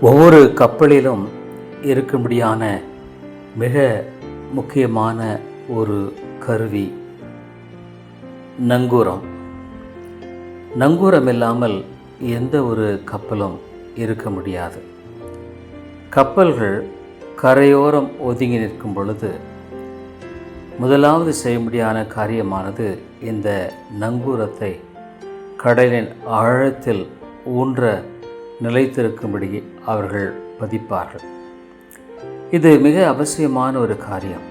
ஒவ்வொரு கப்பலிலும் இருக்கும்படியான மிக முக்கியமான ஒரு கருவி நங்கூரம். நங்கூரம் இல்லாமல் எந்த ஒரு கப்பலும் இருக்க முடியாது. கப்பல்கள் கரையோரம் ஒதுங்கி நிற்கும் பொழுது முதலாவது செய்யும்படியான காரியமானது இந்த நங்கூரத்தை கடலின் ஆழத்தில் ஊன்ற நிலைத்திருக்கும்படி அவர்கள் பதிப்பார்கள். இது மிக அவசியமான ஒரு காரியம்.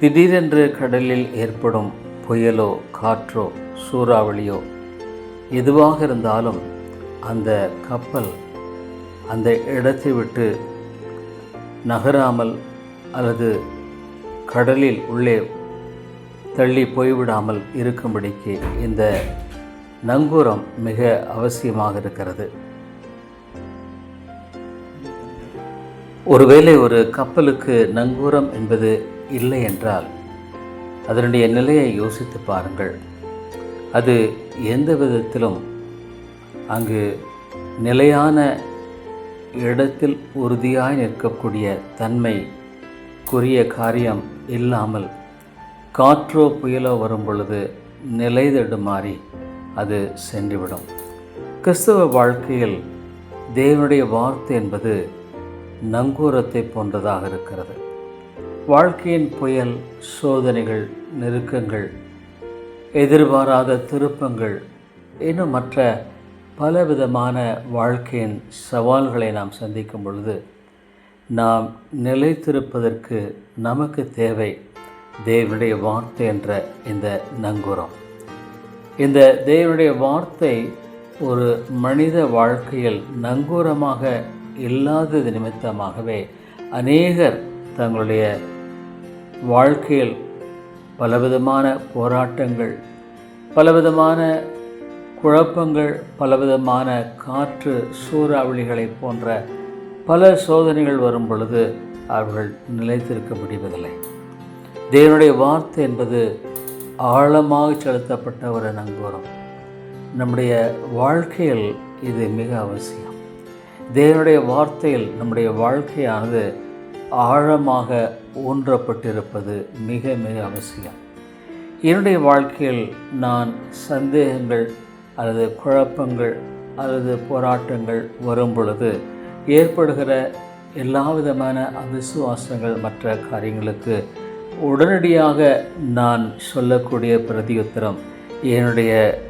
திடீரென்று கடலில் ஏற்படும் புயலோ காற்றோ சூறாவளியோ எதுவாக இருந்தாலும் அந்த கப்பல் அந்த இடத்தை விட்டு நகராமல் அல்லது கடலில் உள்ளே தள்ளி போய்விடாமல் இருக்கும்படிக்கு இந்த நங்கூரம் மிக அவசியமாக இருக்கிறது. ஒருவேளை ஒரு கப்பலுக்கு நங்கூரம் என்பது இல்லை என்றால் அதனுடைய நிலையை யோசித்து பாருங்கள். அது எந்த விதத்திலும் அங்கு நிலையான இடத்தில் உறுதியாய் நிற்கக்கூடிய தன்மைக்குரிய காரியம் இல்லாமல் காற்றோ புயலோ வரும் பொழுது நிலை தடுமாறி அது சென்றுவிடும். கிறிஸ்தவ வாழ்க்கையில் தேவனுடைய வார்த்தை என்பது நங்கூரத்தை போன்றதாக இருக்கிறது. வாழ்க்கையின் புயல் சோதனைகள் நெருக்கங்கள் எதிர்பாராத திருப்பங்கள் இன்னும் மற்ற பலவிதமான வாழ்க்கையின் சவால்களை நாம் சந்திக்கும் பொழுது நாம் நிலைத்திருப்பதற்கு நமக்கு தேவை தேவனுடைய வார்த்தை என்ற இந்த நங்கூரம். இந்த தேவனுடைய வார்த்தை ஒரு மனித வாழ்க்கையில் நங்கூரமாக இல்லாதது நிமித்தமாகவே அநேகர் தங்களுடைய வாழ்க்கையில் பலவிதமான போராட்டங்கள் பலவிதமான குழப்பங்கள் பலவிதமான காற்று சூறாவளிகளை போன்ற பல சோதனைகள் வரும் பொழுது அவர்கள் நிலைத்திருக்க முடிவதில்லை தேவனுடைய வார்த்தை என்பது ஆழமாக செலுத்தப்பட்ட ஒரு நங்கூரம் நம்முடைய வாழ்க்கையில் இது மிக அவசியம். தேவனுடைய வார்த்தையில் நம்முடைய வாழ்க்கையானது ஆழமாக ஊன்றப்பட்டிருப்பது மிக மிக அவசியம். என்னுடைய வாழ்க்கையில் நான் சந்தேகங்கள் அல்லது குழப்பங்கள் அல்லது போராட்டங்கள் வரும் பொழுது ஏற்படுகிற எல்லா விதமான அவிசுவாசங்கள் மற்ற காரியங்களுக்கு உடனடியாக நான் சொல்லக்கூடிய பிரதியுத்தரம் என்னுடைய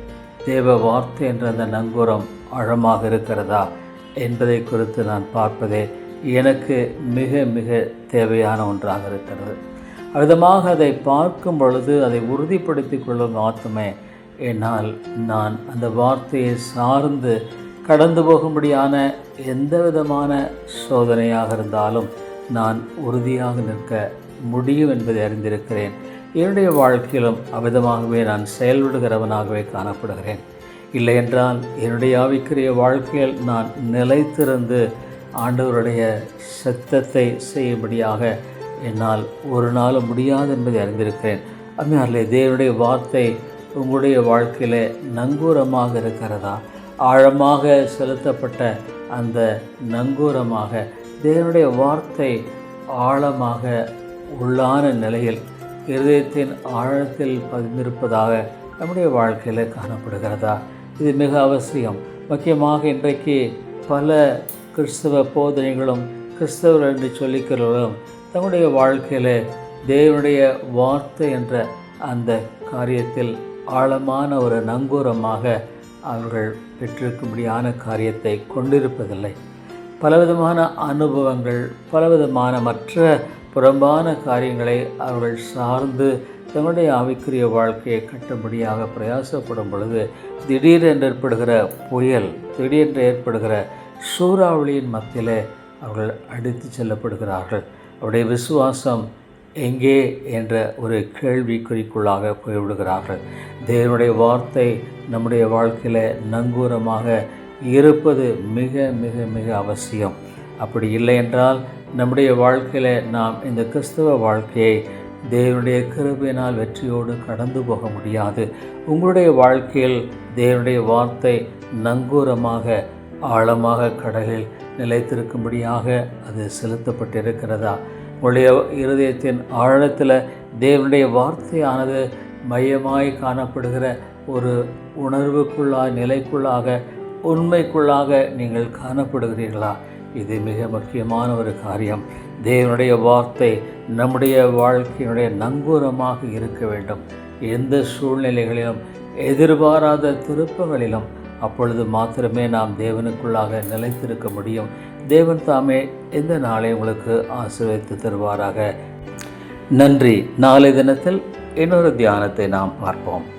தேவ வார்த்தை என்ற அந்த நங்கூரம் ஆழமாக இருக்கிறதா? என்பதை குறித்து நான் பார்ப்பதே எனக்கு மிக மிக தேவையான ஒன்றாக இருக்கிறது. விதமாக அதை பார்க்கும் பொழுது அதை உறுதிப்படுத்தி கொள்ளும் ஆத்துமே என்னால் நான் அந்த வார்த்தையை சார்ந்து கடந்து போகும்படியான எந்த விதமான சோதனையாக இருந்தாலும் நான் உறுதியாக நிற்க முடியும் என்பதை அறிந்திருக்கிறேன். என்னுடைய வாழ்க்கையிலும் அவ்விதமாகவே நான் செயல்படுகிறவனாகவே காணப்படுகிறேன். இல்லையென்றால் என்னுடைய ஆவிக்குரிய வாழ்க்கையில் நான் நிலைத்திருந்து ஆண்டவருடைய சத்தத்தை செய்யும்படியாக என்னால் ஒரு நாளும் முடியாது என்பதை அறிந்திருக்கிறேன். அம்மையாரிலே தேவனுடைய வார்த்தை உங்களுடைய வாழ்க்கையில் நங்கூரமாக இருக்கிறதா? ஆழமாக செலுத்தப்பட்ட அந்த நங்கூரமாக தேவனுடைய வார்த்தை ஆழமாக உள்ளான நிலையில் இருதயத்தின் ஆழத்தில் பதிந்திருப்பதாக நம்முடைய வாழ்க்கையில் காணப்படுகிறதா? இது மிக அவசியம். முக்கியமாக இன்றைக்கு பல கிறிஸ்தவ போதனைகளும் கிறிஸ்தவர்கள் என்று சொல்லிக்கிறவர்களும் தங்களுடைய வாழ்க்கையில் தேவனுடைய வார்த்தை என்ற அந்த காரியத்தில் ஆழமான ஒரு நங்கூரமாக அவர்கள் பெற்றிருக்கும்படியான காரியத்தை கொண்டிருப்பதில்லை. பலவிதமான அனுபவங்கள் பலவிதமான மற்ற புறம்பான காரியங்களை அவர்கள் சார்ந்து தங்களுடைய ஆவிக்குரிய வாழ்க்கையை கட்டும்படியாக பிரயாசப்படும் பொழுது திடீரென்று ஏற்படுகிற புயல் திடீரென்று ஏற்படுகிற சூறாவளியின் மத்தியில் அவர்கள் அடித்து செல்லப்படுகிறார்கள். அவருடைய விசுவாசம் எங்கே என்ற ஒரு கேள்விக்குறிக்குள்ளாக போய்விடுகிறார்கள். தேவனுடைய வார்த்தை நம்முடைய வாழ்க்கையில் நங்கூரமாக இருப்பது மிக மிக மிக அவசியம். அப்படி இல்லை என்றால் நம்முடைய வாழ்க்கையில் நாம் இந்த கிறிஸ்தவ வாழ்க்கையை தேவனுடைய கிருபையினால் வெற்றியோடு கடந்து போக முடியாது. உங்களுடைய வாழ்க்கையில் தேவனுடைய வார்த்தை நங்கூரமாக ஆழமாக கடலில் நிலைத்திருக்கும்படியாக அது செலுத்தப்பட்டிருக்கிறதா? உங்களுடைய இருதயத்தின் ஆழத்தில் தேவனுடைய வார்த்தையானது மையமாய் காணப்படுகிற ஒரு உணர்வுக்குள்ளாக நிலைக்குள்ளாக உண்மைக்குள்ளாக நீங்கள் காணப்படுகிறீர்களா? இது மிக முக்கியமான ஒரு காரியம். தேவனுடைய வார்த்தை நம்முடைய வாழ்க்கையினுடைய நங்கூரமாக இருக்க வேண்டும். எந்த சூழ்நிலைகளிலும் எதிர்பாராத திருப்பங்களிலும் அப்பொழுது மாத்திரமே நாம் தேவனுக்குள்ளாக நிலைத்திருக்க முடியும். தேவன் தாமே இந்த நாளை உங்களுக்கு ஆசீர்வதித்து தருவாராக. நன்றி. நாளை தினத்தில் இன்னொரு தியானத்தை நாம் பார்ப்போம்.